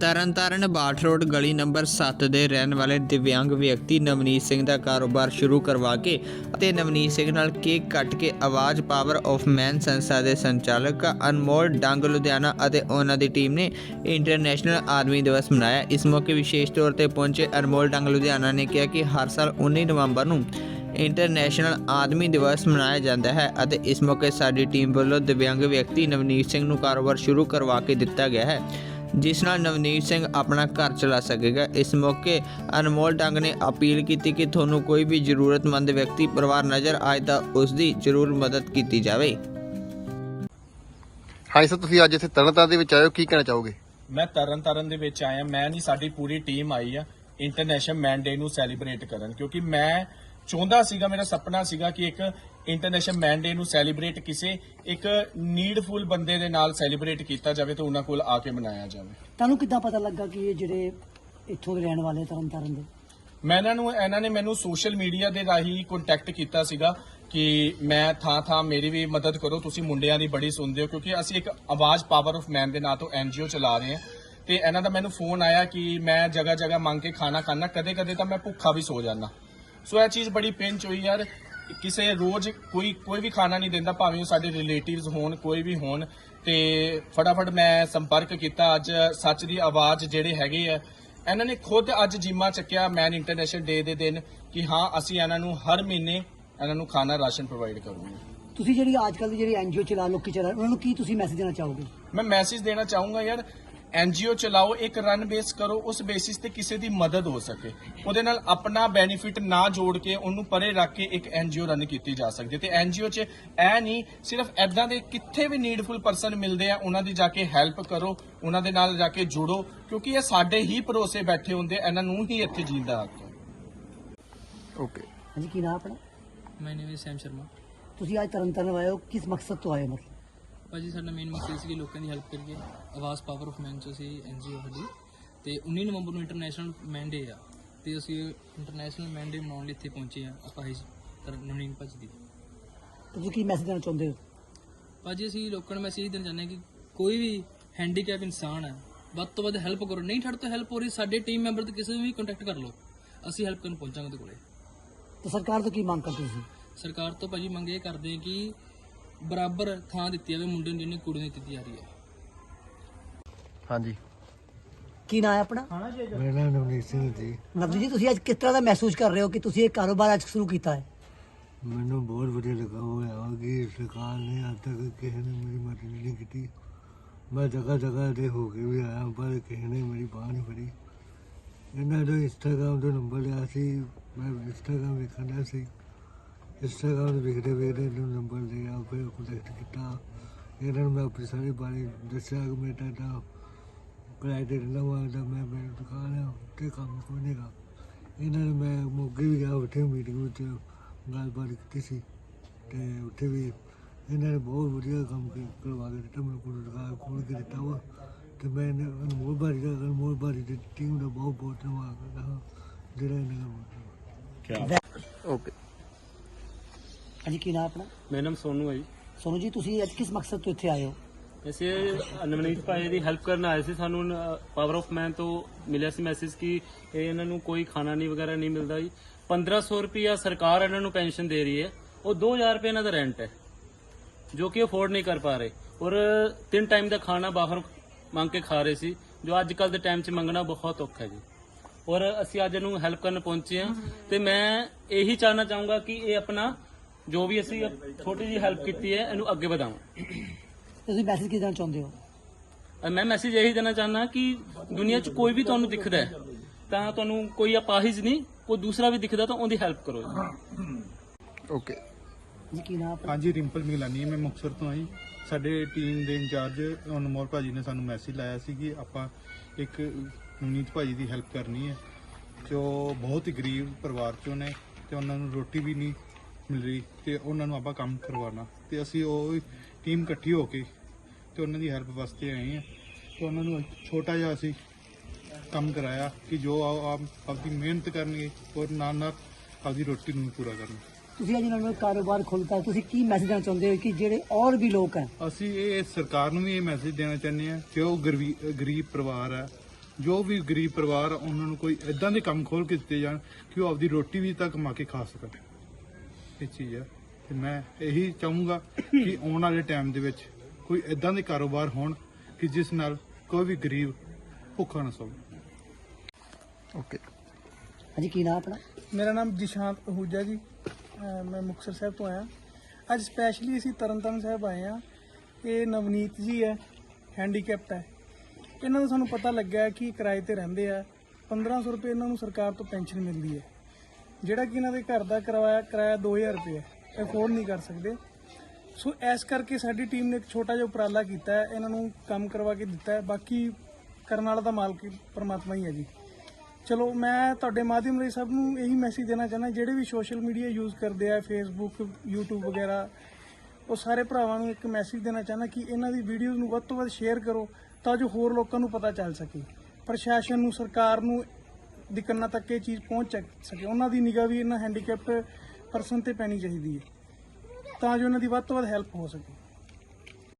Tarn Taran Bath road ਗਲੀ number 7 ਦੇ ਰਹਿਣ ਵਾਲੇ ਦਿਵਿਆਂਗ ਵਿਅਕਤੀ ਨਵਨੀਤ ਸਿੰਘ ਦਾ ਕਾਰੋਬਾਰ ਸ਼ੁਰੂ ਕਰਵਾ ਕੇ ਅਤੇ ਨਵਨੀਤ ਸਿੰਘ ਨਾਲ ਕੇਕ ਕੱਟ ਕੇ ਆਵਾਜ਼ ਪਾਵਰ ਆਫ ਮੈਨ ਸੰਸਥਾ ਦੇ ਸੰਚਾਲਕ ਅਨਮੋਲ ਡੰਗ ਲੁਧਿਆਣਾ ਅਤੇ ਉਹਨਾਂ ਦੀ ਟੀਮ ਨੇ ਇੰਟਰਨੈਸ਼ਨਲ ਆਦਮੀ ਦਿਵਸ ਮਨਾਇਆ। ਇਸ ਮੌਕੇ ਵਿਸ਼ੇਸ਼ ਤੌਰ ਤੇ ਪਹੁੰਚੇ ਅਨਮੋਲ ਡੰਗ ਲੁਧਿਆਣਾ ਨੇ ਕਿਹਾ ਕਿ ਹਰ ਸਾਲ 19 ਨਵੰਬਰ ਨੂੰ ਇੰਟਰਨੈਸ਼ਨਲ ਆਦਮੀ ਦਿਵਸ ਮਨਾਇਆ ਜਾਂਦਾ ਹੈ ਅਤੇ ਇਸ ਮੌਕੇ ਸਾਡੀ ਟੀਮ ਵੱਲੋਂ ਦਿਵਿਆਂਗ ਵਿਅਕਤੀ ਨਵਨੀਤ ਸਿੰਘ ਨੂੰ ਕਾਰੋਬਾਰ ਸ਼ੁਰੂ ਕਰਵਾ ਕੇ ਦਿੱਤਾ ਗਿਆ ਹੈ। ਜਿਸ ਨਾਲ ਨਵਨੀਤ ਸਿੰਘ ਆਪਣਾ ਘਰ ਚਲਾ ਸਕੇਗਾ। ਇਸ ਮੌਕੇ ਅਨਮੋਲ ਡੰਗ ਨੇ ਅਪੀਲ ਕੀਤੀ ਕਿ ਤੁਹਾਨੂੰ ਕੋਈ ਵੀ ਜ਼ਰੂਰਤਮੰਦ ਵਿਅਕਤੀ ਪਰਿਵਾਰ ਨਜ਼ਰ ਆਏ ਤਾਂ ਉਸ ਦੀ ਜ਼ਰੂਰ ਮਦਦ ਕੀਤੀ ਜਾਵੇ। ਹਾਂਜੀ ਸਰ ਤੁਸੀਂ ਅੱਜ ਇੱਥੇ ਤਰਨਤਾਰਨ ਦੇ ਵਿੱਚ ਆਏ ਹੋ ਕੀ ਕਹਿਣਾ ਚਾਹੋਗੇ? ਮੈਂ ਤਰਨ ਤਾਰਨ ਦੇ ਵਿੱਚ ਆਇਆ। ਮੈਂ ਨਹੀਂ ਸਾਡੀ ਪੂਰੀ ਟੀਮ ਆਈ ਆ। ਇੰਟਰਨੈਸ਼ਨਲ ਮੈਨ ਡੇ ਨੂੰ ਸੈਲੀਬ੍ਰੇਟ ਕਰਨ ਕਿਉਂਕਿ ਮੈਂ ਚਾਹੁੰਦਾ ਸੀਗਾ ਮੇਰਾ ਸੁਪਨਾ ਸੀਗਾ ਕਿ ਇੱਕ ਇੰਟਰਨੈਸ਼ਨਲ ਮੈਨ ਡੇ ਨੂੰ ਸੈਲੀਬ੍ਰੇਟ ਕਿਸੇ ਇੱਕ ਨੀਡਫੁਲ ਬੰਦੇ ਦੇ ਨਾਲ ਸੈਲੀਬ੍ਰੇਟ ਕੀਤਾ ਜਾਵੇ ਤੇ ਉਹਨਾਂ ਕੋਲ ਆ ਕੇ ਮਨਾਇਆ ਜਾਵੇ। ਤੁਹਾਨੂੰ ਕਿੱਦਾਂ ਪਤਾ ਲੱਗਾ ਕਿ ਇਹ ਜਿਹੜੇ ਇੱਥੋਂ ਦੇ ਰਹਿਣ ਵਾਲੇ ਤਰਨ ਤਾਰਨ ਦੇ? ਮੈਂ ਇਹਨਾਂ ਨੂੰ ਇਹਨਾਂ ਨੇ ਮੈਨੂੰ ਸੋਸ਼ਲ ਮੀਡੀਆ ਦੇ ਰਾਹੀਂ ਕੰਟੈਕਟ ਕੀਤਾ ਸੀਗਾ ਕਿ ਮੈਂ ਥਾਂ ਥਾਂ ਮੇਰੀ ਵੀ ਮਦਦ ਕਰੋ ਤੁਸੀਂ ਮੁੰਡਿਆਂ ਦੀ ਬੜੀ ਸੁਣਦੇ ਹੋ ਕਿਉਂਕਿ ਅਸੀਂ ਇੱਕ ਆਵਾਜ਼ ਪਾਵਰ ਆਫ ਮੈਨ ਦੇ ਨਾਂ ਤੋਂ ਐਨਜੀਓ ਚਲਾ ਰਹੇ ਹਾਂ। ਤੇ ਇਹਨਾਂ ਦਾ ਮੈਨੂੰ ਫੋਨ ਆਇਆ ਕਿ ਮੈਂ ਜਗ੍ਹਾ ਜਗ੍ਹਾ ਮੰਗ ਕੇ ਖਾਣਾ ਖਾਣਾ ਕਦੇ ਕਦੇ ਤਾਂ ਮੈਂ ਭੁੱਖਾ ਵੀ ਸੋ ਜਾਂਦਾ। ਸੋ ਇਹ ਚੀਜ਼ ਬੜੀ ਪਿੰਚ ਹੋਈ ਯਾਰ ਕਿਸੇ ਰੋਜ਼ ਕੋਈ ਕੋਈ ਵੀ ਖਾਣਾ ਨਹੀਂ ਦਿੰਦਾ ਭਾਵੇਂ ਉਹ ਸਾਡੇ ਰਿਲੇਟਿਵਸ ਹੋਣ ਕੋਈ ਵੀ ਹੋਣ। ਤੇ ਫਟਾਫਟ ਮੈਂ ਸੰਪਰਕ ਕੀਤਾ ਅੱਜ ਸੱਚ ਦੀ ਆਵਾਜ਼ ਜਿਹੜੇ ਹੈਗੇ ਆ ਇਹਨਾਂ ਨੇ ਖੁਦ ਅੱਜ ਜਿੰਮਾ ਚੱਕਿਆ ਮੈਨ ਇੰਟਰਨੈਸ਼ਨਲ ਡੇ ਦੇ ਦਿਨ ਕਿ ਹਾਂ ਅਸੀਂ ਇਹਨਾਂ ਨੂੰ ਹਰ ਮਹੀਨੇ ਇਹਨਾਂ ਨੂੰ ਖਾਣਾ ਰਾਸ਼ਨ ਪ੍ਰੋਵਾਈਡ ਕਰੂਗੇ। ਤੁਸੀਂ ਜਿਹੜੀ ਅੱਜ ਕੱਲ੍ਹ ਦੀ ਜਿਹੜੀ ਐਨਜੀਓ ਚਲਾ ਲੋਕੀ ਚਲਾ ਉਹਨਾਂ ਨੂੰ ਕੀ ਤੁਸੀਂ ਮੈਸੇਜ ਦੇਣਾ ਚਾਹੋਗੇ? ਮੈਂ ਮੈਸੇਜ ਦੇਣਾ ਚਾਹੂੰਗਾ ਯਾਰ ਐਨਜੀਓ ਚਲਾਓ ਇੱਕ ਰਨ ਬੇਸ ਕਰੋ ਉਸ ਬੇਸਿਸ ਤੇ ਕਿਸੇ ਦੀ ਮਦਦ ਹੋ ਸਕੇ। ਉਹਦੇ ਨਾਲ ਆਪਣਾ ਬੈਨੀਫਿਟ ਨਾ ਜੋੜ ਕੇ ਉਹਨੂੰ ਪਰੇ ਰੱਖ ਕੇ ਇੱਕ ਐਨਜੀਓ ਰਨ ਕੀਤੀ ਜਾ ਸਕਦੀ ਤੇ ਐਨਜੀਓ 'ਚ ਇਹ ਨਹੀਂ ਸਿਰਫ ਐਦਾਂ ਦੇ ਕਿੱਥੇ ਵੀ ਨੀਡਫੁਲ ਪਰਸਨ ਮਿਲਦੇ ਆ ਉਹਨਾਂ ਦੀ ਜਾ ਕੇ ਹੈਲਪ ਕਰੋ ਉਹਨਾਂ ਦੇ ਨਾਲ ਜਾ ਕੇ ਜੁੜੋ ਕਿਉਂਕਿ ਇਹ ਸਾਡੇ ਹੀ ਭਰੋਸੇ ਬੈਠੇ ਹੁੰਦੇ ਇਹਨਾਂ ਨੂੰ ਹੀ ਇੱਥੇ ਜੀਣ ਦਾ ਹੱਕ ਹੈ। ਓਕੇ ਹਾਂਜੀ ਕੀ ਨਾਮ ਆਪਣਾ? ਮਾਈ ਨੇਮ ਇਜ਼ ਸੈਮ ਸ਼ਰਮਾ ਤੁਸੀਂ ਅੱਜ ਤਰਨ ਤਾਰਨ ਆਏ ਹੋ ਕਿਸ ਮਕਸਦ ਤੋਂ ਆਏ ਹੋ ਮਤਲਬ? ਭਾਜੀ ਸਾਡਾ ਮੇਨ ਮਕਸਦ ਸੀ ਕਿ ਲੋਕਾਂ ਦੀ ਹੈਲਪ ਕਰੀਏ। ਆਵਾਜ਼ ਪਾਵਰ ਆਫ ਮੈਨ ਚ ਅਸੀਂ ਐਨਜੀਓ ਸਾਡੀ। ਤੇ 19 ਨਵੰਬਰ ਨੂੰ ਇੰਟਰਨੈਸ਼ਨਲ ਮੈਨ ਡੇ ਆ। ਤੇ ਅਸੀਂ ਇੰਟਰਨੈਸ਼ਨਲ ਮੈਨ ਡੇ ਮਨਾਉਣ ਲਈ ਇੱਥੇ ਪਹੁੰਚੇ ਆ ਅਪਾਹਿਜ ਨਵਨੀਨ ਭੱਜ ਦੀ। ਤੁਸੀਂ ਕੀ ਮੈਸੇਜ ਦੇਣਾ ਚਾਹੁੰਦੇ ਹੋ? ਭਾਜੀ ਅਸੀਂ ਲੋਕਾਂ ਨੂੰ ਮੈਸੇਜ ਦੇਣਾ ਚਾਹੁੰਦੇ ਹਾਂ ਕਿ ਕੋਈ ਵੀ ਹੈਂਡੀਕੈਪ ਇਨਸਾਨ ਹੈ ਵੱਧ ਤੋਂ ਵੱਧ ਹੈਲਪ ਕਰੋ। ਨਹੀਂ ਤੁਹਾਡੇ ਤੋਂ ਹੈਲਪ ਹੋ ਰਹੀ ਸਾਡੇ ਟੀਮ ਮੈਂਬਰ ਤੇ ਕਿਸੇ ਨੂੰ ਵੀ ਕੰਟੈਕਟ ਕਰ ਲਓ। ਅਸੀਂ ਹੈਲਪ ਕਰਨ ਪਹੁੰਚਾਂਗੇ ਉਹਦੇ ਕੋਲੇ। ਤੇ ਸਰਕਾਰ ਤੋਂ ਕੀ ਮੰਗ ਕਰਦੇ ਤੁਸੀਂ? ਸਰਕਾਰ ਤੋਂ ਭਾਜੀ ਮੰਗ ਇਹ ਕਰਦੇ ਹਾਂ ਕਿ ਬਰਾਬਰ ਥਾਂ ਦਿੱਤੀ ਜਾਵੇ ਮੁੰਡੇ ਨੂੰ ਜਿੰਨੀ ਕੁੜੀ ਨੂੰ ਦਿੱਤੀ ਜਾ ਰਹੀ ਹੈ। ਹਾਂਜੀ। ਕੀ ਨਾਮ ਹੈ ਆਪਣਾ? ਮੇਰਾ ਨਾਮ ਨਵਨੀਤ ਸਿੰਘ ਜੀ। ਨਵਜੀਤ ਜੀ ਤੁਸੀਂ ਅੱਜ ਕਿਸ ਤਰ੍ਹਾਂ ਦਾ ਮਹਿਸੂਸ ਕਰ ਰਹੇ ਹੋ ਕਿ ਤੁਸੀਂ ਇਹ ਕਾਰੋਬਾਰ ਅੱਜ ਸ਼ੁਰੂ ਕੀਤਾ ਹੈ? ਮੈਨੂੰ ਬਹੁਤ ਵਧੀਆ ਲੱਗਾ ਹੋਇਆ ਕਿ ਸਰਕਾਰ ਨੇ ਅੱਜ ਤੱਕ ਕਿਸੇ ਨੇ ਮੇਰੀ ਮਦਦ ਨਹੀਂ ਕੀਤੀ। ਮੈਂ ਜਗ੍ਹਾ ਜਗ੍ਹਾ ਤੇ ਹੋ ਕੇ ਵੀ ਆਇਆ ਪਰ ਕਿਸੇ ਨੇ ਮੇਰੀ ਬਾਹ ਨਹੀਂ ਫੜੀ। ਇਹਨਾਂ ਦਾ ਇੰਸਟਾਗ੍ਰਾਮ ਤੋਂ ਨੰਬਰ ਲਿਆ ਸੀ ਮੈਂ ਇੰਸਟਾਗ੍ਰਾਮ ਵੇਖਣ ਸੀ। ਇੰਸਟਾਗ੍ਰਾਮ ਤੇ ਵੇਖਦੇ ਵੇਖਦੇ ਇਹਨਾਂ ਨੂੰ ਨੰਬਰ ਲਿਆ ਫਿਰ ਕੰਟੈਕਟ ਕੀਤਾ। ਇਹਨਾਂ ਨੂੰ ਮੈਂ ਆਪਣੀ ਸਾਰੀ ਬਾਰੇ ਦੱਸਿਆ ਕਿ ਮੈਂ ਤੇ ਰਹਿੰਦਾ ਹਾਂ ਦਾ ਮੈਂ ਮੇਰੀ ਦੁਕਾਨ ਹੈ ਤੇ ਕੰਮ ਕੋਈ ਨਹੀਂਗਾ ਇਹਨਾਂ ਨੇ ਮੈਂ ਮੋਗੇ ਵੀ ਗਿਆ ਉੱਥੇ ਮੀਟਿੰਗ ਵਿੱਚ ਗੱਲਬਾਤ ਕੀਤੀ ਸੀ ਤੇ ਉੱਥੇ ਵੀ ਇਹਨਾਂ ਨੇ ਬਹੁਤ ਵਧੀਆ ਕੰਮ ਕਰ- ਕਰਵਾ ਕੇ ਦਿੱਤਾ ਮੈਨੂੰ ਕੋਈ ਦੁਕਾਨ ਖੋਲ ਕੇ ਦਿੱਤਾ ਵਾ। ਤੇ ਮੈਂ ਇਹਨਾਂ- ਅਨਮੋਲ ਬਾਰੀ ਦਾ ਅਨਮੋਲ ਬਾਰੀ ਦੀ ਟੀਮ ਦਾ ਬਹੁਤ ਬਹੁਤ ਧੰਨਵਾਦ ਕਰਦਾ ਹਾਂ ਜਿਹੜਾ ਇਹਨਾਂ ਦਾ ਓਕੇ। ਹਾਂਜੀ ਕੀ ਨਾਮ ਆਪਣਾ? ਮੇਰਾ ਨਾਮ ਸੋਨੂ ਹੈ ਜੀ। ਸੋਨੂ ਜੀ ਤੁਸੀਂ ਅੱਜ ਕਿਸ ਮਕਸਦ ਤੋਂ ਇੱਥੇ ਆਏ ਹੋ? ਅਸੀਂ ਨਵਨੀਤ ਭਾਈ ਦੀ ਹੈਲਪ ਕਰਨ ਆਏ ਸੀ। ਸਾਨੂੰ ਪਾਵਰ ਆਫ ਮੈਨ ਤੋਂ ਮਿਲਿਆ ਸੀ ਮੈਸੇਜ ਕਿ ਇਹ ਇਹਨਾਂ ਨੂੰ ਕੋਈ ਖਾਣਾ ਨਹੀਂ ਵਗੈਰਾ ਨਹੀਂ ਮਿਲਦਾ ਜੀ। 1500 ਰੁਪਿਆ ਸਰਕਾਰ ਇਹਨਾਂ ਨੂੰ ਪੈਨਸ਼ਨ ਦੇ ਰਹੀ ਹੈ। ਉਹ 2000 ਰੁਪਏ ਇਹਨਾਂ ਦਾ ਰੈਂਟ ਹੈ ਜੋ ਕਿ ਅਫੋਰਡ ਨਹੀਂ ਕਰ ਪਾ ਰਹੇ। ਔਰ ਤਿੰਨ ਟਾਈਮ ਦਾ ਖਾਣਾ ਬਾਹਰ ਮੰਗ ਕੇ ਖਾ ਰਹੇ ਸੀ ਜੋ ਅੱਜ ਕੱਲ ਦੇ ਟਾਈਮ 'ਚ ਮੰਗਣਾ ਬਹੁਤ ਔਖਾ ਹੈ ਜੀ। ਔਰ ਅਸੀਂ ਅੱਜ ਇਹਨੂੰ ਹੈਲਪ ਕਰਨ ਪਹੁੰਚੇ ਹਾਂ। ਤੇ ਮੈਂ ਇਹੀ ਚਾਹਨਾ ਚਾਹੂੰਗਾ ਕਿ ਇਹ ਆਪਣਾ ਜੋ ਵੀ ਅਸੀਂ ਛੋਟੀ ਜਿਹੀ ਹੈਲਪ ਕੀਤੀ ਹੈ ਇਹਨੂੰ ਅੱਗੇ ਵਧਾਵਾਂ। ਤੁਸੀਂ ਮੈਸੇਜ ਕੀ ਦੇਣਾ ਚਾਹੁੰਦੇ ਹੋ? ਅਹ ਮੈਂ ਮੈਸੇਜ ਇਹੀ ਦੇਣਾ ਚਾਹੁੰਦਾ ਕਿ ਦੁਨੀਆ 'ਚ ਕੋਈ ਵੀ ਤੁਹਾਨੂੰ ਦਿਖਦਾ ਹੈ ਤਾਂ ਤੁਹਾਨੂੰ ਕੋਈ ਅਪਾਹਿਜ ਨਹੀਂ ਕੋਈ ਦੂਸਰਾ ਵੀ ਦਿਖਦਾ ਤਾਂ ਉਹਦੀ ਹੈਲਪ ਕਰੋ ਓਕੇ ਜੀ ਕੀ ਨਾਮ ਆਪਣਾ? ਹਾਂਜੀ ਰਿੰਪਲ ਮਿਗਲਾਨੀ ਹੈ ਮੈਂ ਮੁਕਤਸਰ ਤੋਂ ਆਈ ਸਾਡੇ ਟੀਮ ਦੇ ਇੰਚਾਰਜ ਅਨਮੋਲ ਭਾਜੀ ਨੇ ਸਾਨੂੰ ਮੈਸੇਜ ਲਾਇਆ ਸੀ ਕਿ ਆਪਾਂ ਇੱਕ ਨਵਨੀਤ ਭਾਜੀ ਦੀ ਹੈਲਪ ਕਰਨੀ ਹੈ। ਜੋ ਬਹੁਤ ਹੀ ਗਰੀਬ ਪਰਿਵਾਰ ਚੋਂ ਨੇ ਤੇ ਉਹਨਾਂ ਨੂੰ ਰੋਟੀ ਵੀ ਨਹੀਂ ਮਿਲ ਰਹੀ ਤੇ ਉਹਨਾਂ ਨੂੰ ਆਪਾਂ ਕੰਮ ਕਰਵਾਉਣਾ। ਤੇ ਅਸੀਂ ਉਹ ਟੀਮ ਇਕੱਠੀ ਹੋ ਕੇ ਤੇ ਉਹਨਾਂ ਦੀ ਹੈਲਪ ਵਾਸਤੇ ਆਏ ਹਾਂ। ਤੇ ਉਹਨਾਂ ਨੂੰ ਛੋਟਾ ਜਿਹਾ ਅਸੀਂ ਕੰਮ ਕਰਾਇਆ ਕਿ ਜੋ ਆ- ਆਪ ਆਪਦੀ ਮਿਹਨਤ ਕਰਨਗੇ ਔਰ ਨਾਲ ਨਾਲ ਆਪਦੀ ਰੋਟੀ ਨੂੰ ਪੂਰਾ ਕਰਨਗੇ। ਤੁਸੀਂ ਅੱਜ ਇਹਨਾਂ ਨੂੰ ਕਾਰੋਬਾਰ ਖੋਲ੍ਹਤਾ ਤੁਸੀਂ ਕੀ ਮੈਸੇਜ ਦੇਣਾ ਚਾਹੁੰਦੇ ਹੋ ਕਿ ਜਿਹੜੇ ਔਰ ਵੀ ਲੋਕ ਹੈ? ਅਸੀਂ ਇਹ ਸਰਕਾਰ ਨੂੰ ਵੀ ਇਹ ਮੈਸੇਜ ਦੇਣਾ ਚਾਹੁੰਦੇ ਹਾਂ ਕਿ ਉਹ ਗਰੀਬੀ- ਪਰਿਵਾਰ ਹੈ। ਜੋ ਵੀ ਗਰੀਬ ਪਰਿਵਾਰ ਆ, ਉਹਨਾਂ ਨੂੰ ਕੋਈ ਇਦਾਂ ਦੇ ਕੰਮ ਖੋਲ ਕੇ ਦਿੱਤੇ ਜਾਣ ਕਿ ਉਹ ਆਪਦੀ ਰੋਟੀ ਵੀ ਤਾਂ ਕਮਾ ਕੇ ਖਾ ਸਕਣ। ਇਹ ਚੀਜ਼ ਹੈ ਤੇ ਮੈਂ ਇਹੀ ਚਾਹੂੰਗਾ ਕਿ ਆਉਣ ਵਾਲੇ ਟਾਈਮ ਦੇ ਵਿੱਚ ਕੋਈ ਇਦਾਂ ਦੇ ਕਾਰੋਬਾਰ ਹੋਣ ਕਿ ਜਿਸ ਨਾਲ ਕੋਈ ਵੀ ਗਰੀਬ ਭੁੱਖਾ ਨਾ ਸੋਵੇ। ਓਕੇ ਹਾਂਜੀ ਕੀ ਨਾਮ ਆਪਣਾ? ਮੇਰਾ ਨਾਮ ਜਿਸ਼ਾਂਤ ਅਹੂਜਾ ਜੀ। ਅਹ ਮੈਂ ਮੁਕਤਸਰ ਸਾਹਿਬ ਤੋਂ ਆਇਆ। ਅੱਜ ਸਪੈਸ਼ਲੀ ਅਸੀਂ ਤਰਨਤਾਰਨ ਸਾਹਿਬ ਆਏ ਆ ਇਹ ਨਵਨੀਤ ਜੀ ਹੈ ਹੈਂਡੀਕੈਪਟ ਹੈ। ਇਹਨਾਂ ਦਾ ਸਾਨੂੰ ਪਤਾ ਲੱਗਾ ਹੈ ਕਿ ਕਿਰਾਏ ਤੇ ਰਹਿੰਦੇ ਆ। 1500 ਰੁਪਏ ਇਹਨਾਂ ਨੂੰ ਸਰਕਾਰ ਤੋਂ ਪੈਨਸ਼ਨ ਮਿਲਦੀ ਹੈ। ਜਿਹੜਾ ਕਿ ਇਹਨਾਂ ਦੇ ਘਰ ਦਾ ਕਿਰਾਇਆ ਕਿਰਾਇਆ 2000 ਰੁਪਏ ਅਫੋਰਡ ਨਹੀਂ ਕਰ ਸਕਦੇ। ਸੋ ਇਸ ਕਰਕੇ ਸਾਡੀ ਟੀਮ ਨੇ ਇੱਕ ਛੋਟਾ ਜਿਹਾ ਉਪਰਾਲਾ ਕੀਤਾ ਹੈ। ਇਹਨਾਂ ਨੂੰ ਕੰਮ ਕਰਵਾ ਕੇ ਦਿੱਤਾ ਹੈ। ਬਾਕੀ ਕਰਨ ਵਾਲਾ ਤਾਂ ਮਾਲਕ ਪਰਮਾਤਮਾ ਹੀ ਹੈ ਜੀ। ਚਲੋ, ਮੈਂ ਤੁਹਾਡੇ ਮਾਧਿਅਮ ਲਈ ਸਭ ਨੂੰ ਇਹੀ ਮੈਸੇਜ ਦੇਣਾ ਚਾਹੁੰਦਾ, ਜਿਹੜੇ ਵੀ ਸੋਸ਼ਲ ਮੀਡੀਆ ਯੂਜ਼ ਕਰਦੇ ਆ ਫੇਸਬੁੱਕ YouTube ਵਗੈਰਾ, ਉਹ ਸਾਰੇ ਭਰਾਵਾਂ ਨੂੰ ਇੱਕ ਮੈਸੇਜ ਦੇਣਾ ਚਾਹੁੰਦਾ ਕਿ ਇਹਨਾਂ ਦੀ ਵੀਡੀਓਜ਼ ਨੂੰ ਵੱਧ ਤੋਂ ਵੱਧ ਸ਼ੇਅਰ ਕਰੋ, ਤਾਂ ਜੋ ਹੋਰ ਲੋਕਾਂ ਨੂੰ ਪਤਾ ਚੱਲ ਸਕੇ। ਪ੍ਰਸ਼ਾਸਨ ਨੂੰ, ਸਰਕਾਰ ਨੂੰ ਦੀ ਕੰਨਾਂ ਤੱਕ ਇਹ ਚੀਜ਼ ਪਹੁੰਚ ਚੱਕ ਸਕੇ। ਉਹਨਾਂ ਦੀ ਨਿਗਾਹ ਵੀ ਇਹਨਾਂ ਹੈਂਡੀਕੈਪਟ ਪਰਸਨ ਤੇ ਪੈਣੀ ਚਾਹੀਦੀ ਹੈ। ਤਾਂ ਜੋ ਉਹਨਾਂ ਦੀ ਵੱਧ ਤੋਂ ਵੱਧ ਹੈਲਪ ਹੋ ਸਕੇ।